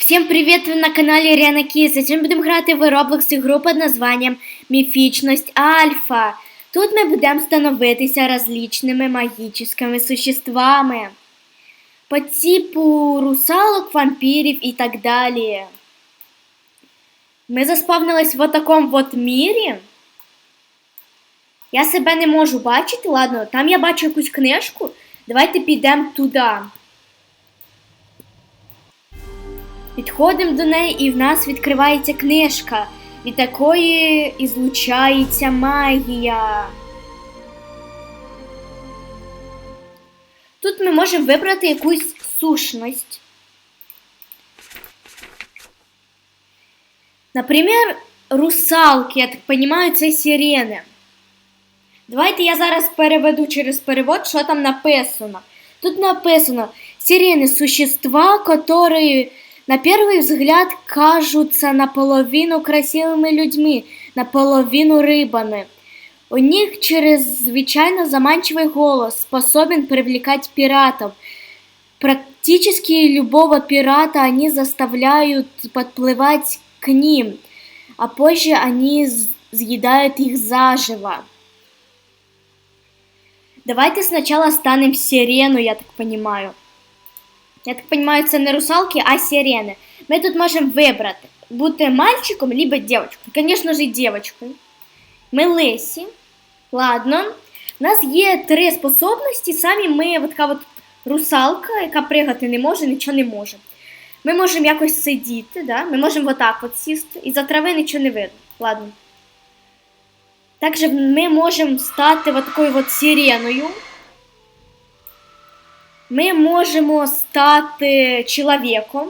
Всім привіт! Ви на каналі Ріана Кіс. Сьогодні будемо грати в Roblox ігру під названням Міфічність Альфа. Тут ми будемо становитися различними магічними существами. По типу русалок, вампірів і так далі. Ми заспавнились в такому от мірі. Я себе не можу бачити, ладно, там я бачу якусь книжку. Давайте підемо туди. Підходимо до неї, і в нас відкривається книжка, від якої ізлучається магія. Тут ми можемо вибрати якусь сущність. Наприклад, русалки, я так розумію, це сирени. Давайте я зараз переведу через перевод, що там написано. Тут написано сирены – существа, которые на первый взгляд кажутся наполовину красивыми людьми, наполовину рыбами. У них чрезвычайно заманчивый голос способен привлекать пиратов. Практически любого пирата они заставляют подплывать к ним, а позже они съедают их заживо. Давайте сначала станем сирену, я так понимаю. Я так понимаю, це не русалки, а сирени. Ми тут можемо вибрати, бути мальчиком, либо девочкою. Звісно ж, девочкою. Ми лисі. Ладно. У нас є три способності. Самі ми така от русалка, яка пригати не може, нічого не може. Ми можемо якось сидіти, да? ми можемо отак от сісти, і за трави нічого не видно. Ладно. Також ми можемо стати от такою от сиреною. Ми можемо стати чоловіком.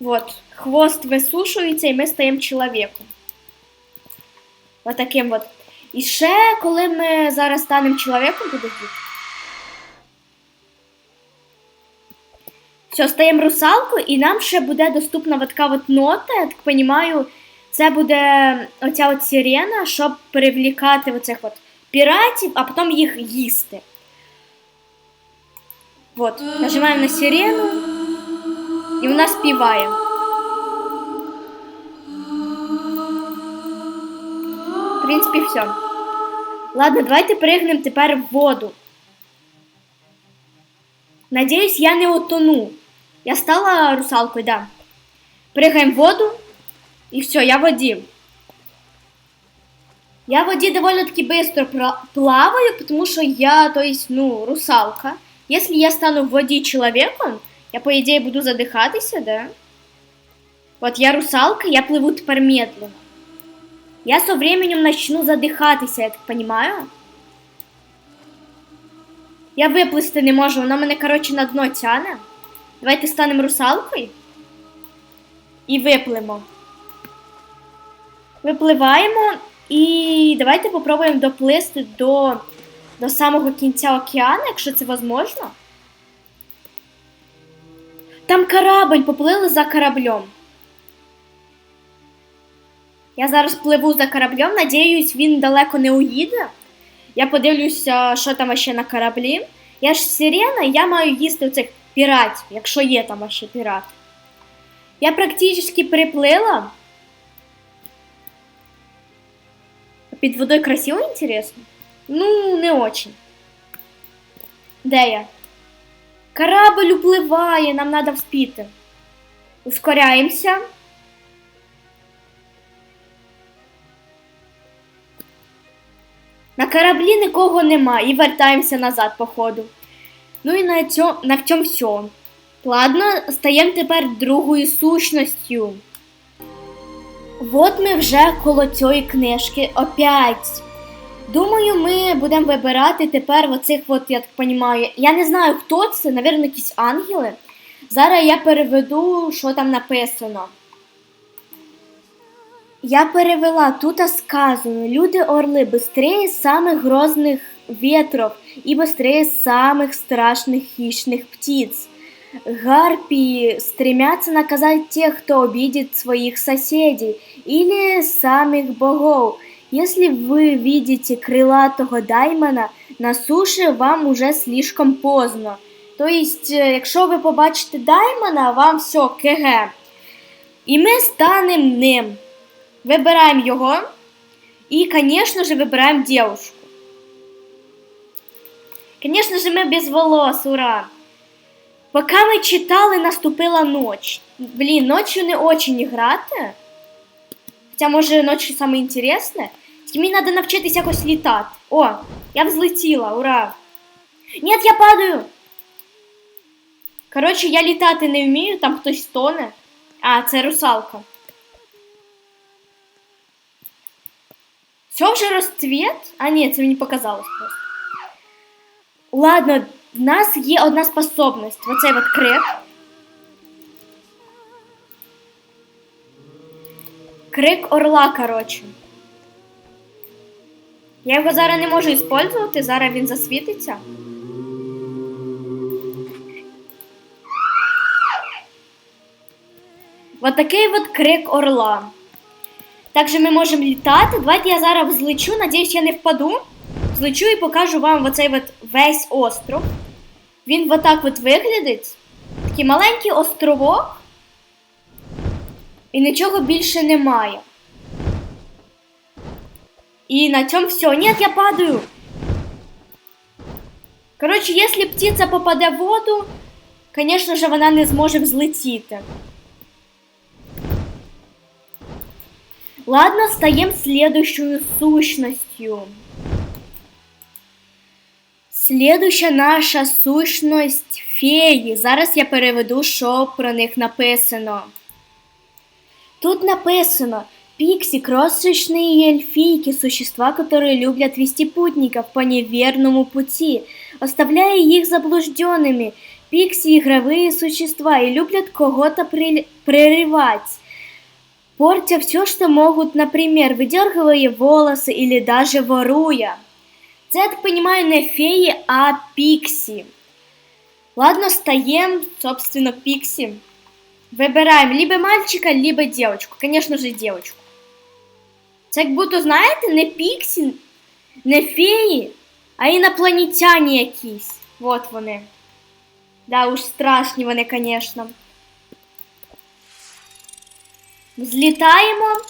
Вот. Хвост висушується, і ми стаємо чоловіком. От таким от. І ще, коли ми зараз станемо чоловіком, подождіть. Все, стаємо русалкою, і нам ще буде доступна от така от нота, я так розумію, це буде оця от сирена, щоб привлікати оцих от піратів, а потім їх їсти. Вот, нажимаємо на сирену, і вона співає. В принципі, все. Ладно, давайте пригнемо тепер в воду. Надіюсь, я не утону. Я стала русалкою, да. Пригаємо в воду. І все, я в воді. Я в воді довольно таки быстро пра- плаваю, потому что я, то есть, ну, русалка. Если я стану в воде человеком, я, по идее, буду задыхаться, да? Вот я русалка, я плыву теперь медленно. Я со временем начну задыхаться, я так понимаю. Я виплисти не можу, вона мене, коротше, на дно тяне. Давайте станемо русалкою. І виплимо. Випливаємо і давайте попробуємо доплисти до, до самого кінця океану, якщо це можливо. Там корабль, поплили за кораблем. Я зараз пливу за кораблем, надіюсь, він далеко не уїде. Я подивлюся, що там ще на кораблі. Я ж сирена, я маю їсти цих піратів, якщо є там ще пірат. Я практично приплила. Під водою красиво, интересно? Ну, не очень. Де я? Корабль upливає, нам треба вспіти. Ускоряємося. На кораблі нікого нема і вертаємося назад по ходу. Ну і на цьому, на цьому все. Ладно, стаємо тепер другою сущністю. Вот ми вже коло цієї книжки опять. Думаю, ми будемо вибирати тепер оцих, от, я так розумію, я не знаю, хто це, напевно, якісь ангели. Зараз я переведу, що там написано. Я перевела, тут сказано, люди-орли быстрее самых грозных ветров и быстрее самых страшных хищных птиц. Гарпии стремятся наказать тех, кто обидит своих соседей или самих богов. Если вы видите крылатого даймона на суше, вам уже слишком поздно. Тобто, е, якщо ви побачите Даймона, вам все КГ. І ми станемо ним. Вибираємо його. І, звісно ж, вибираємо девушку. Звісно ж, ми без волос, ура! Поки ми читали, наступила ніч. Блін, ночью не очень грати. Хоча, може, ночі саме інтересне. Тільки мені треба навчитися якось літати. О, я взлетіла, ура! Ні, я падаю! Коротше, я літати не вмію, там хтось тоне. А, це русалка. Все вже розцвіт? А ні, це мені показалось просто. Ладно, в нас є одна способність. Оцей от крик. Крик орла, коротше. Я його зараз не можу використовувати, зараз він засвітиться. Вот такий вот крик орла. Также ми можемо літати. Давайте я зараз взлечу, надіюсь, я не впаду. Взлечу і покажу вам оцей от весь остров. Він отак от виглядить. Такий маленький островок. І нічого більше немає. І на цьому все. Ні, я падаю. Коротше, якщо птиця попаде в воду, звісно ж, вона не зможе взлетіти. Ладно, стаем следующую сущностью. Следующа наша сущність феї. Зараз я переведу, що про них написано. Тут написано Пикси – крошечные эльфийки, существа, которые любят вести путников по неверному пути, оставляя их заблужденными. Пикси – игровые существа и любят кого-то прерывать портя все, что могут, например, выдергивая волосы или даже воруя. Це, я так понимаю, не феи, а пикси. Ладно, стаем, собственно, пикси. Вибираємо либо мальчика, либо девочку. Конечно же, девочку. Це як будто, знаєте, не піксі, не феї, а інопланетяні якісь. Вот вони. Да, уж страшні вони, конечно. Злітаємо.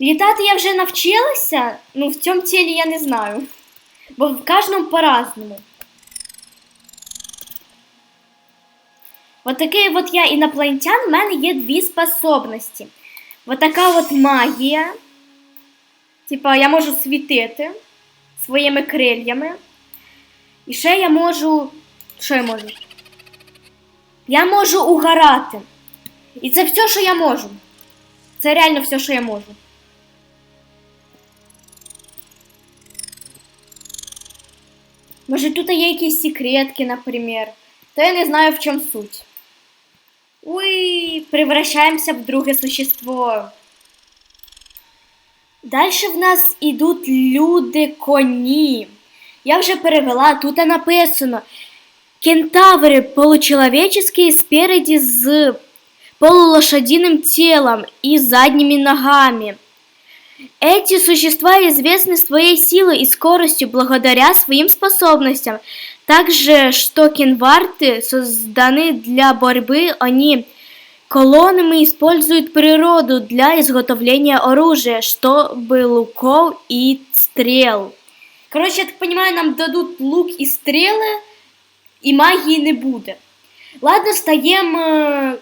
Літати я вже навчилася, ну в цьому тілі я не знаю. Бо в кожному по-разному. Вот такий от я інопланетян, в мене є дві способності. Вот така от магія. Типа я можу світити своїми крильями. І ще я можу. Що я можу? Я можу угорати. І це все, що я можу. Це реально все, що я можу. Може тут є якісь секретки, наприклад. То я не знаю, в чому суть. Уй, превращаемся в друге существо. Дальше в нас ідуть люди-коні. Я вже перевела, тут написано. Кентаври получеловеческие спереди з полулошадиным телом и задними ногами. Эти существа известны своей силой и скоростью благодаря своим способностям. Также, что кенварты созданы для борьбы, они колоннами используют природу для изготовления оружия, чтобы луков и стрел. Короче, я так понимаю, нам дадут лук и стрелы, и магии не будет. Ладно, стаємо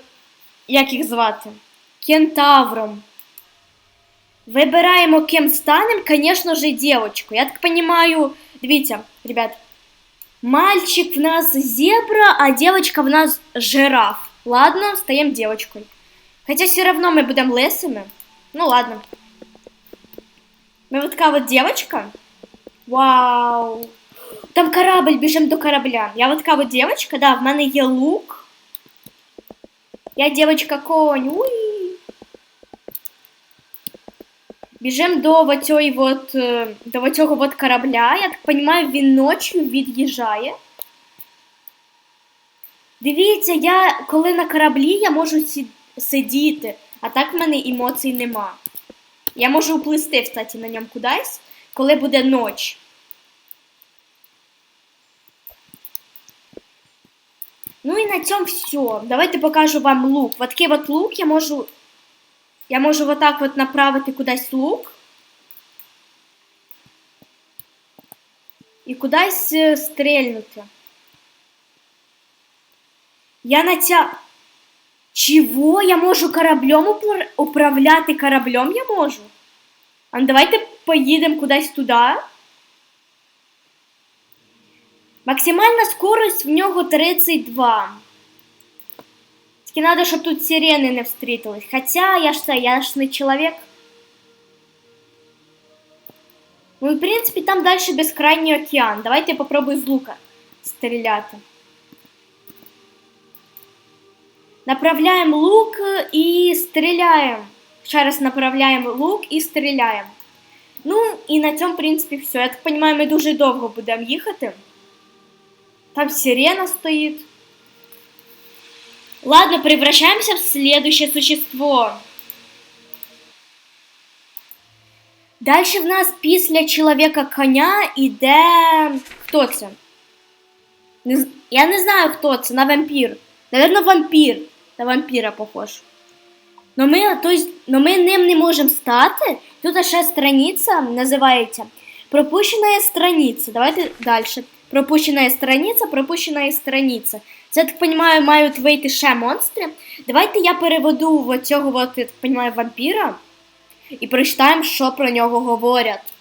як їх звати? Кентавром. Вибираємо, ким станем, звісно ж, дівчинку. Я так понимаю, дивіться, ребят, мальчик в нас зебра, а девочка в нас жираф. Ладно, стаємо девочкою. Хоча все равно ми будемо лисими. Ну ладно. Ми вот така вот девочка. Вау! Там корабль, біжимо до корабля. Я вот така вот девочка, да, в мене є лук. Я девочка конь. Уй. Біжимо до оцього вот, е, до оцього вот корабля. Я так понимаю, він ночі від'їжджає. Дивіться, я коли на кораблі я можу сидіти, а так в мене емоцій нема. Я можу уплисти, кстати, на ньому кудись, коли буде ніч. Ну і на цьому все. Давайте покажу вам лук. Вот такий от лук я можу. Я можу вот так от направити кудись лук. І кудись е, стрельнути. Я на ця. Чого? Я можу кораблем упр- управляти кораблем я можу? А ну давайте поїдемо кудись туди. Максимальна скорость в нього 32. Тільки треба, щоб тут сирени не встрітились. Хоча я ж це, я ж не чоловік. Ну і в принципі там далі безкрайній океан. Давайте я попробую з лука стріляти. Направляємо лук і стріляємо. Ще раз направляємо лук і стріляємо. Ну, і на цьому, в принципі, все. Я так розумію, ми дуже довго будемо їхати. Там сирена стоит. Ладно, превращаемся в следующее существо. Дальше в нас після чоловіка коня іде. Хто це? Не Я не знаю, хто це, на вампір. Наверно, вампір. На вампіра похож. Но ми, то есть, но ми ним не можемо стати. Тут ще страниця називається Пропущена страниця. Давайте далі. Пропущена страниця, пропущена страниця. Це, я так розумію, мають вийти ще монстри. Давайте я переведу в цього, от, я так розумію, вампіра і прочитаємо, що про нього говорять.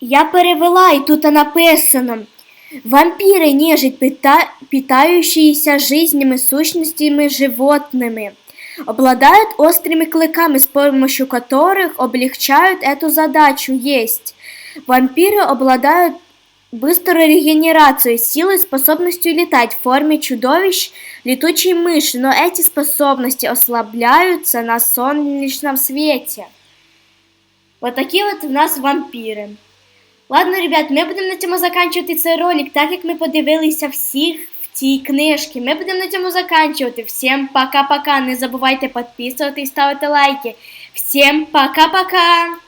Я перевела, і тут написано. Вампиры нежить, пита... питающиеся жизнями сущностями животными, обладают острыми клыками, с помощью которых облегчают эту задачу есть. Вампиры обладают быстрой регенерацией, силой, способностью летать в форме чудовищ, летучей мыши, но эти способности ослабляются на солнечном свете. Вот такие вот у нас вампири. Ладно, ребят, ми будемо на цьому заканчувати цей ролик, так як ми подивилися всіх в цій книжці. Ми будемо на цьому заканчувати. Всім пока-пока. Не забувайте підписуватись, ставити лайки. Всім пока-пока!